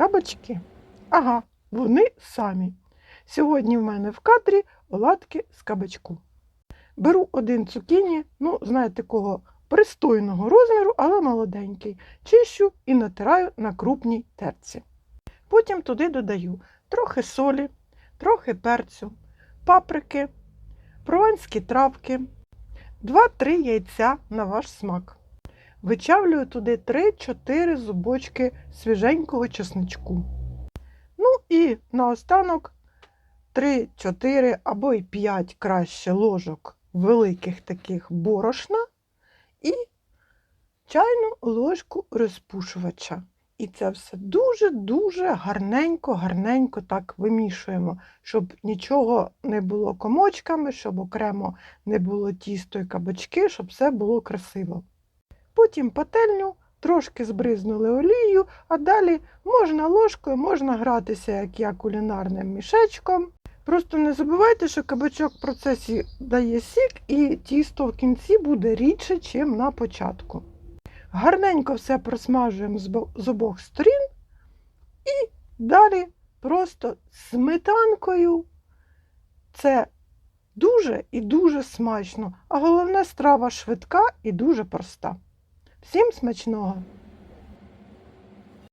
Кабачки. Ага, вони самі. Сьогодні в мене в кадрі оладки з кабачку. Беру один цукіні, ну, знаєте, кого пристойного розміру, але молоденький. Чищу і натираю на крупній терці. Потім туди додаю трохи солі, трохи перцю, паприки, прованські травки, 2-3 яйця на ваш смак. Вичавлюю туди 3-4 зубочки свіженького чесничку. Ну і наостанок 3-4 або й 5 краще ложок великих таких борошна і чайну ложку розпушувача. І це все дуже-дуже гарненько, гарненько так вимішуємо, щоб нічого не було комочками, щоб окремо не було тісто і кабачки, щоб все було красиво. Потім пательню трошки збризнули олією, а далі можна ложкою, можна гратися, як я кулінарним мішечком. Просто не забувайте, що кабачок в процесі дає сік, і тісто в кінці буде рідше, ніж на початку. Гарненько все просмажуємо з обох сторін і далі просто сметанкою. Це дуже і дуже смачно, а головне страва швидка і дуже проста. Всім смачного!